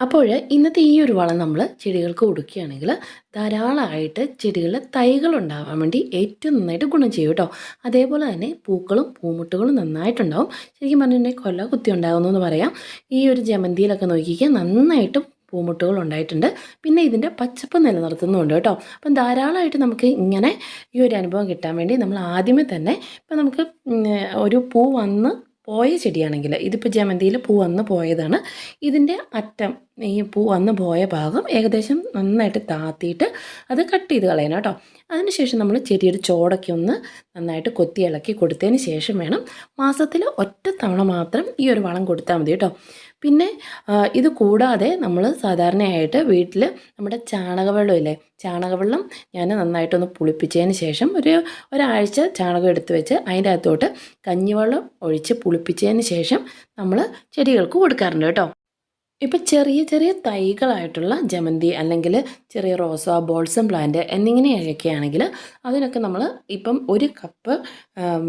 അപ്പോൾ ഇന്നത്തെ ഈ ഒരു വളം നമ്മൾ ചെടികൾക്ക് കൊടുക്കുകയാണെങ്കിൽ ധാരാളമായിട്ട് ചെടികളിൽ തൈകൾ ഉണ്ടാവാൻ വേണ്ടി ഏറ്റവും നന്നായിട്ട് ഗുണം ചെയ്യും കേട്ടോ. അതേപോലെ തന്നെ പൂക്കളും പൂമുട്ടുകളും നന്നായിട്ടുണ്ടാവും. ശരിക്കും പറഞ്ഞിട്ടുണ്ടെങ്കിൽ കൊല്ല കുത്തി ഉണ്ടാകുന്നു എന്ന് പറയാം. ഈ ഒരു ജമന്തിയിലൊക്കെ നോക്കിക്കുക നന്നായിട്ടും പൂമുട്ടുകൾ ഉണ്ടായിട്ടുണ്ട്. പിന്നെ ഇതിന്റെ പച്ചപ്പ് നിലനിർത്തുന്നുണ്ട് കേട്ടോ. അപ്പം ധാരാളമായിട്ട് നമുക്ക് ഇങ്ങനെ ഈ ഒരു അനുഭവം കിട്ടാൻ വേണ്ടി നമ്മൾ ആദ്യമേ തന്നെ ഇപ്പം നമുക്ക് ഒരു പൂ വന്ന് പോയ ചെടിയാണെങ്കിൽ ഇതിപ്പോൾ ജമന്തിയിൽ പൂ വന്ന് പോയതാണ്. ഇതിന്റെ അറ്റം ഈ പൂ വന്ന് പോയ ഭാഗം ഏകദേശം നന്നായിട്ട് താത്തിയിട്ട് അത് കട്ട് ചെയ്ത് കളയണം കേട്ടോ. അതിനുശേഷം നമ്മൾ ചെടിയുടെ ചോടൊക്കെ ഒന്ന് നന്നായിട്ട് കൊത്തി ഇളക്കി കൊടുത്തതിന് ശേഷം വേണം മാസത്തിൽ ഒറ്റ തവണ മാത്രം ഈ ഒരു വളം കൊടുത്താൽ മതി കേട്ടോ. പിന്നെ ഇത് കൂടാതെ നമ്മൾ സാധാരണയായിട്ട് വീട്ടിൽ നമ്മുടെ ചാണകവെള്ളം ഇല്ലേ ചാണകവെള്ളം ഞാൻ നന്നായിട്ടൊന്ന് പുളിപ്പിച്ചതിന് ശേഷം ഒരു ഒരാഴ്ച ചാണകം എടുത്ത് വെച്ച് അതിന്റെ അകത്തോട്ട് കഞ്ഞിവെള്ളം ഒഴിച്ച് പുളിപ്പിച്ചതിന് ശേഷം നമ്മൾ ചെടികൾക്ക് കൊടുക്കാറുണ്ട് കേട്ടോ. ഇപ്പം ചെറിയ ചെറിയ തൈകളായിട്ടുള്ള ജമന്തി അല്ലെങ്കിൽ ചെറിയ റോസ ബോൾസം പ്ലാന്റ് എന്നിങ്ങനെയൊക്കെ ആണെങ്കിൽ അതിനൊക്കെ നമ്മൾ ഇപ്പം ഒരു കപ്പ്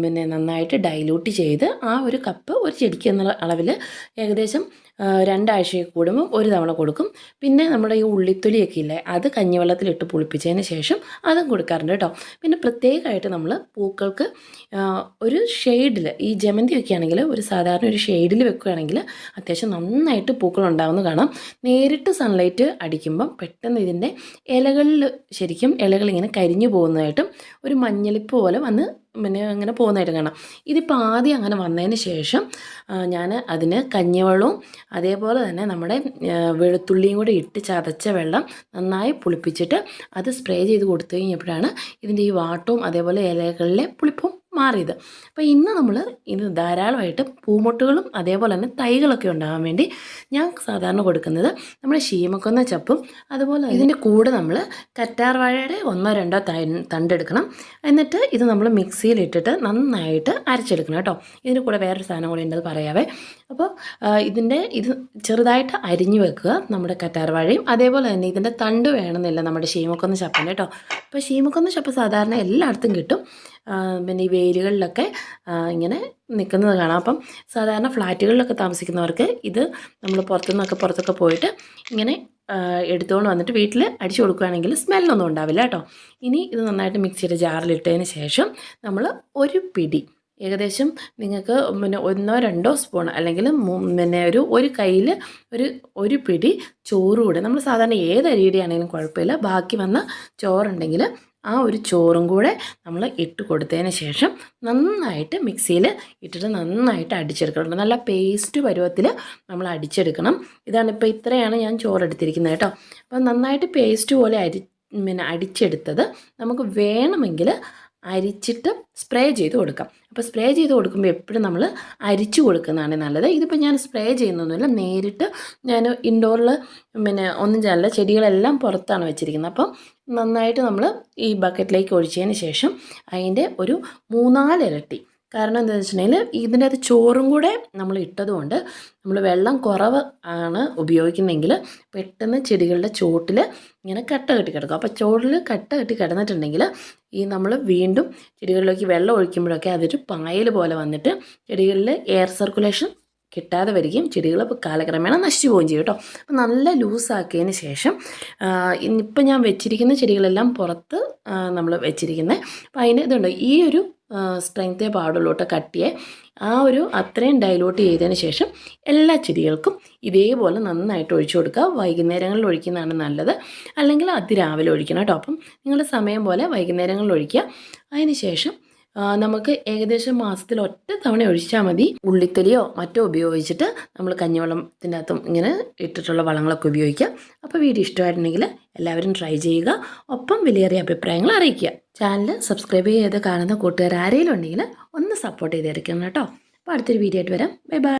പിന്നെ നന്നായിട്ട് ഡൈലൂട്ട് ചെയ്ത് ആ ഒരു കപ്പ് ഒരു ചെടിക്ക് എന്നുള്ള അളവിൽ ഏകദേശം രണ്ടാഴ്ചയിൽ കൂടുമ്പോൾ ഒരു തവണ കൊടുക്കും. പിന്നെ നമ്മുടെ ഈ ഉള്ളിത്തൊലിയൊക്കെ ഇല്ലേ അത് കഞ്ഞിവെള്ളത്തിലിട്ട് പുളിപ്പിച്ചതിന് ശേഷം അതും കൊടുക്കാറുണ്ട് കേട്ടോ. പിന്നെ പ്രത്യേകമായിട്ട് നമ്മൾ പൂക്കൾക്ക് ഒരു ഷെയ്ഡിൽ ഈ ജമന്തിയൊക്കെ ആണെങ്കിൽ ഒരു സാധാരണ ഒരു ഷെയ്ഡിൽ വെക്കുകയാണെങ്കിൽ അത്യാവശ്യം നന്നായിട്ട് പൂക്കൾ ഉണ്ടാവുന്ന കാണാം. നേരിട്ട് സൺലൈറ്റ് അടിക്കുമ്പം പെട്ടെന്ന് ഇതിന്റെ ഇലകളിൽ ശരിക്കും ഇലകൾ ഇങ്ങനെ കരിഞ്ഞു പോകുന്നതായിട്ടും ഒരു മഞ്ഞളിപ്പ് പോലെ വന്ന് പിന്നെ അങ്ങനെ പോകുന്നതായിട്ട് കാണാം. ഇതിപ്പോൾ ആദ്യം അങ്ങനെ വന്നതിന് ശേഷം ഞാൻ അതിന് കഞ്ഞിവെള്ളവും അതേപോലെ തന്നെ നമ്മുടെ വെളുത്തുള്ളിയും കൂടി ഇട്ട് ചതച്ച വെള്ളം നന്നായി പുളിപ്പിച്ചിട്ട് അത് സ്പ്രേ ചെയ്ത് കൊടുത്തു കഴിഞ്ഞപ്പോഴാണ് ഇതിന്റെ ഈ വാട്ടവും അതേപോലെ ഇലകളിലെ പുളിപ്പും മാറിയത്. അപ്പോൾ ഇന്ന് നമ്മൾ ഇത് ധാരാളമായിട്ട് പൂമൊട്ടുകളും അതേപോലെ തന്നെ തൈകളൊക്കെ ഉണ്ടാകാൻ വേണ്ടി ഞാൻ സാധാരണ കൊടുക്കുന്നത് നമ്മുടെ ശീമക്കൊന്ന ചപ്പും അതുപോലെ ഇതിന്റെ കൂടെ നമ്മൾ കറ്റാർ വാഴയുടെ ഒന്നോ രണ്ടോ തണ്ടെടുക്കണം. എന്നിട്ട് ഇത് നമ്മൾ മിക്സിയിലിട്ടിട്ട് നന്നായിട്ട് അരച്ചെടുക്കണം കേട്ടോ. ഇതിന്റെ കൂടെ വേറൊരു സാധനം കൂടെ ഉണ്ടത് പറയാവേ. അപ്പോൾ ഇതിന്റെ ഇത് ചെറുതായിട്ട് അരിഞ്ഞു വെക്കുക നമ്മുടെ കറ്റാർ വാഴയും അതേപോലെ തന്നെ ഇതിന്റെ തണ്ട് വേണമെന്നില്ല നമ്മുടെ ശീമക്കൊന്ന ചപ്പൻ കേട്ടോ. അപ്പോൾ ശീമക്കൊന്ന ചപ്പ സാധാരണ എല്ലായിടത്തും കിട്ടും. പിന്നെ ഈ വേരുകളിലൊക്കെ ഇങ്ങനെ നിൽക്കുന്നത് കാണാം. അപ്പം സാധാരണ ഫ്ലാറ്റുകളിലൊക്കെ താമസിക്കുന്നവർക്ക് ഇത് നമ്മൾ പുറത്തുനിന്നൊക്കെ പുറത്തൊക്കെ പോയിട്ട് ഇങ്ങനെ എടുത്തുകൊണ്ട് വന്നിട്ട് വീട്ടിൽ അടിച്ചു കൊടുക്കുകയാണെങ്കിൽ സ്മെല്ലൊന്നും ഉണ്ടാവില്ല കേട്ടോ. ഇനി ഇത് നന്നായിട്ട് മിക്സിയുടെ ജാറിലിട്ടതിന് ശേഷം നമ്മൾ ഒരു പിടി ഏകദേശം നിങ്ങൾക്ക് പിന്നെ ഒന്നോ രണ്ടോ സ്പൂൺ അല്ലെങ്കിൽ പിന്നെ ഒരു ഒരു കയ്യിൽ ഒരു ഒരു പിടി ചോറ് കൂടെ നമ്മൾ സാധാരണ ഏത് അരിയുടെ ആണെങ്കിലും കുഴപ്പമില്ല. ബാക്കി വന്ന ചോറുണ്ടെങ്കിൽ ആ ഒരു ചോറും കൂടെ നമ്മൾ ഇട്ട് കൊടുത്തതിന് ശേഷം നന്നായിട്ട് മിക്സിയിൽ ഇട്ടിട്ട് നന്നായിട്ട് അടിച്ചെടുക്കണം നല്ല പേസ്റ്റ് പരുവത്തിൽ നമ്മൾ അടിച്ചെടുക്കണം. ഇതാണ് ഇപ്പോൾ ഇത്രയാണ് ഞാൻ ചോറ് എടുത്തിരിക്കുന്നത് കേട്ടോ. അപ്പോൾ നന്നായിട്ട് പേസ്റ്റ് പോലെ അരി പിന്നെ അടിച്ചെടുത്തത് നമുക്ക് വേണമെങ്കിൽ അരിച്ചിട്ട് സ്പ്രേ ചെയ്ത് കൊടുക്കാം. അപ്പോൾ സ്പ്രേ ചെയ്ത് കൊടുക്കുമ്പോൾ എപ്പോഴും നമ്മൾ അരിച്ചു കൊടുക്കുന്നതാണ് നല്ലത്. ഇതിപ്പോൾ ഞാൻ സ്പ്രേ ചെയ്യുന്നൊന്നുമില്ല നേരിട്ട് ഞാൻ ഇൻഡോറിൽ പിന്നെ ഒന്നും ചെയ്യല്ല ചെടികളെല്ലാം പുറത്താണ് വെച്ചിരിക്കുന്നത്. അപ്പം നന്നായിട്ട് നമ്മൾ ഈ ബക്കറ്റിലേക്ക് ഒഴിച്ചതിന് ശേഷം അതിന്റെ ഒരു മൂന്നാലിരട്ടി കാരണം എന്താണെന്ന് വെച്ചിട്ടുണ്ടെങ്കിൽ ഇതിന്റെ അത് ചോറും കൂടെ നമ്മൾ ഇട്ടതുകൊണ്ട് നമ്മൾ വെള്ളം കുറവ് ആണ് ഉപയോഗിക്കുന്നതെങ്കിൽ പെട്ടെന്ന് ചെടികളുടെ ചോട്ടിൽ ഇങ്ങനെ കട്ട കെട്ടി കിടക്കും. അപ്പോൾ ചോട്ടിൽ കട്ട കെട്ടി കിടന്നിട്ടുണ്ടെങ്കിൽ ഈ നമ്മൾ വീണ്ടും ചെടികളിലേക്ക് വെള്ളം ഒഴിക്കുമ്പോഴൊക്കെ അതൊരു പായൽ പോലെ വന്നിട്ട് ചെടികളിൽ എയർ സർക്കുലേഷൻ കിട്ടാതെ വരികയും ചെടികൾ കാലക്രമേണ നശിച്ചു പോവുകയും ചെയ്യും കേട്ടോ. അപ്പം നല്ല ലൂസാക്കിയതിന് ശേഷം ഇപ്പം ഞാൻ വെച്ചിരിക്കുന്ന ചെടികളെല്ലാം പുറത്ത് നമ്മൾ വെച്ചിരിക്കുന്നത്. അപ്പം അതിന് ഇതുണ്ട് ഈ ഒരു സ്ട്രെങ്തേ പാടുള്ളൂ കേട്ടോ കട്ടിയെ. ആ ഒരു അത്രയും ഡൈലൂട്ട് ചെയ്തതിന് ശേഷം എല്ലാ ചെടികൾക്കും ഇതേപോലെ നന്നായിട്ട് ഒഴിച്ചു കൊടുക്കുക. വൈകുന്നേരങ്ങളിൽ ഒഴിക്കുന്നതാണ് നല്ലത്. അല്ലെങ്കിൽ അതിരാവിലെ ഒഴിക്കണം കേട്ടോ. അപ്പം നിങ്ങളുടെ സമയം പോലെ വൈകുന്നേരങ്ങളിൽ ഒഴിക്കുക. അതിന് ശേഷം നമുക്ക് ഏകദേശം മാസത്തിൽ ഒറ്റ തവണ ഒഴിച്ചാൽ മതി. ഉള്ളിത്തൊലിയോ മറ്റോ ഉപയോഗിച്ചിട്ട് നമ്മൾ കഞ്ഞിവെള്ളത്തിന്റെ അകത്തും ഇങ്ങനെ ഇട്ടിട്ടുള്ള വളങ്ങളൊക്കെ ഉപയോഗിക്കുക. അപ്പോൾ വീഡിയോ ഇഷ്ടമായിട്ടുണ്ടെങ്കിൽ എല്ലാവരും ട്രൈ ചെയ്യുക. ഒപ്പം വിലയേറിയ അഭിപ്രായങ്ങൾ അറിയിക്കുക. ചാനൽ സബ്സ്ക്രൈബ് ചെയ്ത് കാണുന്ന കൂട്ടുകാർ ആരെങ്കിലും ഉണ്ടെങ്കിൽ ഒന്ന് സപ്പോർട്ട് ചെയ്തിരിക്കണം കേട്ടോ. അപ്പോൾ അടുത്തൊരു വീഡിയോ ആയിട്ട് വരാം. Bye bye.